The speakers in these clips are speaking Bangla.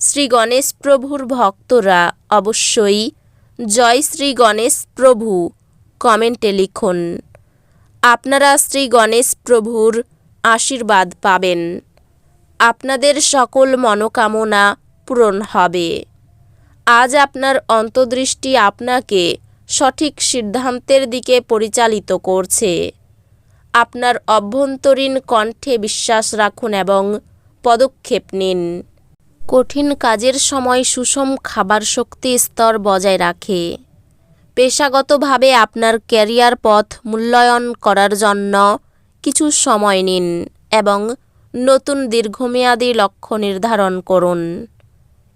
শ্রী গণেশ প্রভুর ভক্তরা অবশ্যই জয় শ্রী গণেশ প্রভু কমেন্টে লিখুন। আপনারা শ্রী গণেশ প্রভুর আশীর্বাদ পাবেন। আপনাদের সকল মনোকামনা পূরণ হবে। আজ আপনার অন্তর্দৃষ্টি আপনাকে সঠিক সিদ্ধান্তের দিকে পরিচালিত করছে। আপনার অভ্যন্তরীণ কণ্ঠে বিশ্বাস রাখুন এবং পদক্ষেপ নিন। কঠিন কাজের সময় সুষম খাবার শক্তি স্তর বজায় রাখে। পেশাগতভাবে আপনার ক্যারিয়ার পথ মূল্যায়ন করার জন্য কিছু সময় নিন এবং নতুন দীর্ঘমেয়াদী লক্ষ্য নির্ধারণ করুন।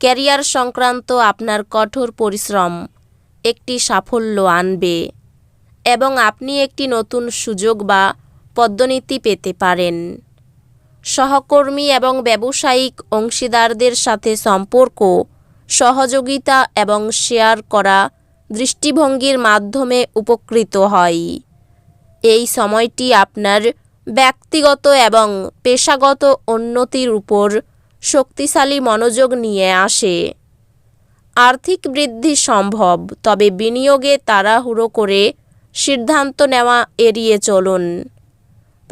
ক্যারিয়ার সংক্রান্ত আপনার কঠোর পরিশ্রম একটি সাফল্য আনবে এবং আপনি একটি নতুন সুযোগ বা পদ্মনীতি পেতে পারেন। সহকর্মী এবং ব্যবসায়িক অংশীদারদের সাথে সম্পর্ক, সহযোগিতা এবং শেয়ার করা দৃষ্টিভঙ্গির মাধ্যমে উপকৃত হয়। এই সময়টি আপনার ব্যক্তিগত এবং পেশাগত উন্নতির উপর শক্তিশালী মনোযোগ নিয়ে আসে। আর্থিক বৃদ্ধি সম্ভব, তবে বিনিয়োগে তাড়াহুড়ো করে সিদ্ধান্ত নেওয়া এড়িয়ে চলুন।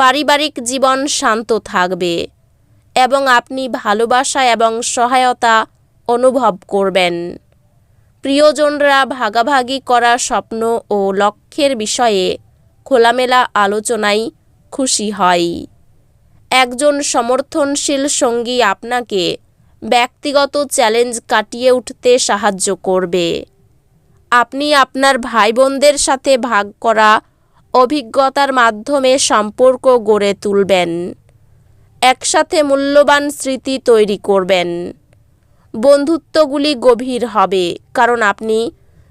পারিবারিক জীবন শান্ত থাকবে এবং আপনি ভালোবাসা এবং সহায়তা অনুভব করবেন। প্রিয়জনরা ভাগাভাগি করা স্বপ্ন ও লক্ষ্যের বিষয়ে খোলামেলা আলোচনায় খুশি হয়। একজন সমর্থনশীল সঙ্গী আপনাকে ব্যক্তিগত চ্যালেঞ্জ কাটিয়ে উঠতে সাহায্য করবে। আপনি আপনার ভাই বোনদের সাথে ভাগ করা অভিজ্ঞতার মাধ্যমে সম্পর্ক গড়ে তুলবেন। একসাথে মূল্যবান স্মৃতি তৈরি করবেন। বন্ধুত্বগুলি গভীর হবে, কারণ আপনি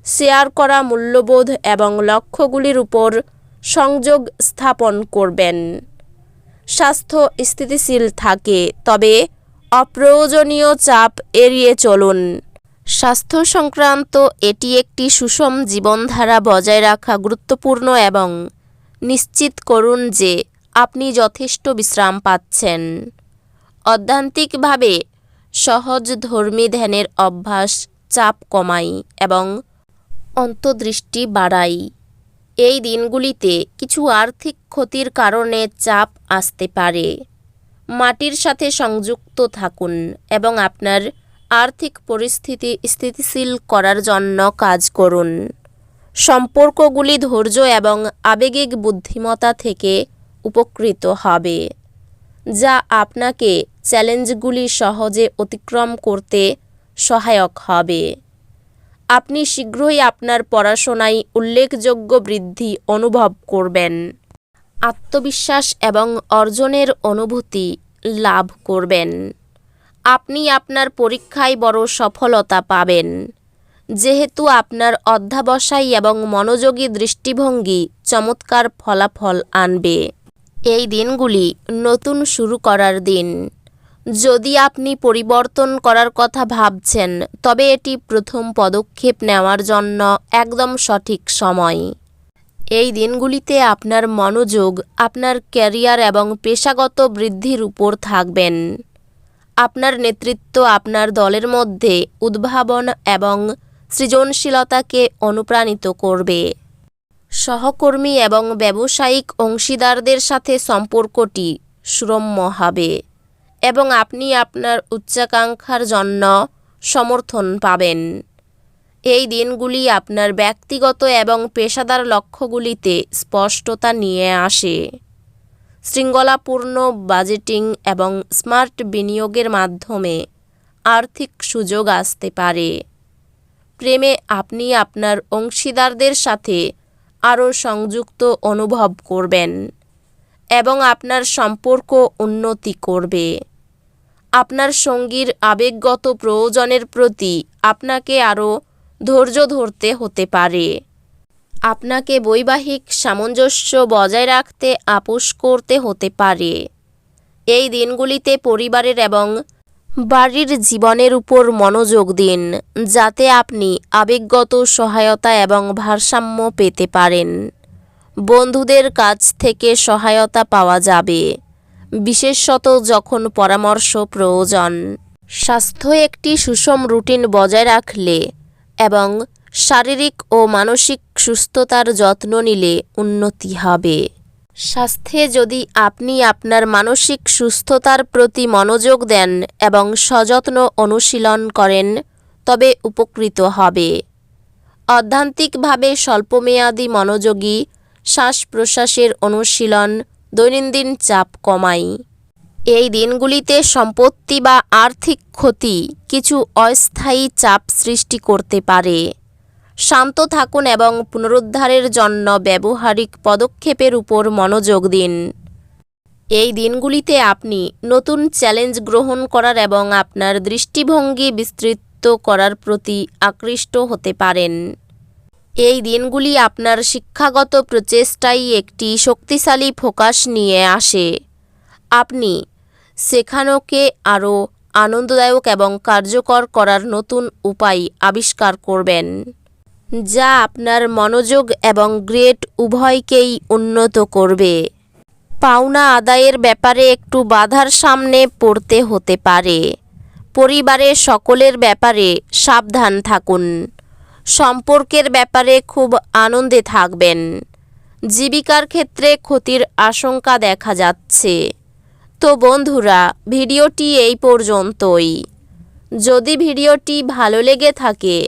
শেয়ার করা মূল্যবোধ এবং লক্ষ্যগুলির উপর সংযোগ স্থাপন করবেন। স্বাস্থ্য স্থিতিশীল থাকে, তবে অপ্রয়োজনীয় চাপ এড়িয়ে চলুন। স্বাস্থ্য সংক্রান্ত এটি একটি সুষম জীবনধারা বজায় রাখা গুরুত্বপূর্ণ এবং নিশ্চিত করুন যে আপনি যথেষ্ট বিশ্রাম পাচ্ছেন। অধ্যান্তিকভাবে, সহজ ধর্মী ধ্যানের অভ্যাস চাপ কমাই এবং অন্তর্দৃষ্টি বাড়াই। এই দিনগুলিতে কিছু আর্থিক ক্ষতির কারণে চাপ আসতে পারে। মাটির সাথে সংযুক্ত থাকুন এবং আপনার আর্থিক পরিস্থিতি স্থিতিশীল করার জন্য কাজ করুন। সম্পর্কগুলি ধৈর্য এবং আবেগিক বুদ্ধিমত্তা থেকে উপকৃত হবে, যা আপনাকে চ্যালেঞ্জগুলি সহজে অতিক্রম করতে সহায়ক হবে। আপনি শীঘ্রই আপনার পড়াশোনায় উল্লেখযোগ্য বৃদ্ধি অনুভব করবেন। আত্মবিশ্বাস এবং অর্জনের অনুভূতি লাভ করবেন। আপনি আপনার পরীক্ষায় বড় সফলতা পাবেন। যেহেতু আপনার অধ্যাবসায় এবং মনোযোগী দৃষ্টিভঙ্গি চমৎকার ফলাফল আনবে। এই দিনগুলি নতুন শুরু করার দিন। যদি আপনি পরিবর্তন করার কথা ভাবছেন, তবে এটি প্রথম পদক্ষেপ নেওয়ার জন্য একদম সঠিক সময়। এই দিনগুলিতে আপনার মনোযোগ, আপনার ক্যারিয়ার এবং পেশাগত বৃদ্ধির উপর থাকবেন। আপনার নেতৃত্ব আপনার দলের মধ্যে উদ্ভাবন এবং সৃজনশীলতাকে অনুপ্রাণিত করবে। সহকর্মী এবং ব্যবসায়িক অংশীদারদের সাথে সম্পর্কটি সুরম্য হবে এবং আপনি আপনার উচ্চাকাঙ্ক্ষার জন্য সমর্থন পাবেন। এই দিনগুলি আপনার ব্যক্তিগত এবং পেশাদার লক্ষ্যগুলিতে স্পষ্টতা নিয়ে আসে। শৃঙ্খলাপূর্ণ বাজেটিং এবং স্মার্ট বিনিয়োগের মাধ্যমে আর্থিক সুযোগ আসতে পারে। প্রেমে আপনি আপনার অংশীদারদের সাথে আরও সংযুক্ত অনুভব করবেন এবং আপনার সম্পর্ক উন্নতি করবে। আপনার সঙ্গীর আবেগগত প্রয়োজনের প্রতি আপনাকে আরও ধৈর্য ধরতে হতে পারে। আপনাকে বৈবাহিক সামঞ্জস্য বজায় রাখতে আপোষ করতে হতে পারে। এই দিনগুলিতে পরিবারের এবং বাড়ির জীবনের উপর মনোযোগ দিন, যাতে আপনি আবেগগত সহায়তা এবং ভারসাম্য পেতে পারেন। বন্ধুদের কাছ থেকে সহায়তা পাওয়া যাবে, বিশেষত যখন পরামর্শ প্রয়োজন। স্বাস্থ্য একটি সুষম রুটিন বজায় রাখলে এবং শারীরিক ও মানসিক সুস্থতার যত্ন নিলে উন্নতি হবে। স্বাস্থ্যে যদি আপনি আপনার মানসিক সুস্থতার প্রতি মনোযোগ দেন এবং সযত্ন অনুশীলন করেন, তবে উপকৃত হবে। অধ্যান্তিকভাবে স্বল্পমেয়াদী মনোযোগী শ্বাস প্রশ্বাসের অনুশীলন, দৈনন্দিন চাপ কমায় এই দিনগুলিতে সম্পত্তি বা আর্থিক ক্ষতি কিছু অস্থায়ী চাপ সৃষ্টি করতে পারে। শান্ত থাকুন এবং পুনরুদ্ধারের জন্য ব্যবহারিক পদক্ষেপের উপর মনোযোগ দিন। এই দিনগুলিতে আপনি নতুন চ্যালেঞ্জ গ্রহণ করার এবং আপনার দৃষ্টিভঙ্গি বিস্তৃত করার প্রতি আকৃষ্ট হতে পারেন। এই দিনগুলি আপনার শিক্ষাগত প্রচেষ্টায় একটি শক্তিশালী ফোকাস নিয়ে আসে। আপনি শেখানোকে আরও আনন্দদায়ক এবং কার্যকর করার নতুন উপায় আবিষ্কার করবেন। যা আপনার মনোযোগ এবং গ্রেড উভয়কেই উন্নত করবে। পাওনা আদায়ের ব্যাপারে একটু বাধার সামনে পড়তে হতে পারে। পরিবারের সকলের ব্যাপারে সাবধান থাকুন। সম্পর্কের ব্যাপারে খুব আনন্দে থাকবেন। জীবিকার ক্ষেত্রে ক্ষতির আশঙ্কা দেখা যাচ্ছে। তো বন্ধুরা, ভিডিওটি এই পর্যন্তই। যদি ভিডিওটি ভালো লেগে থাকে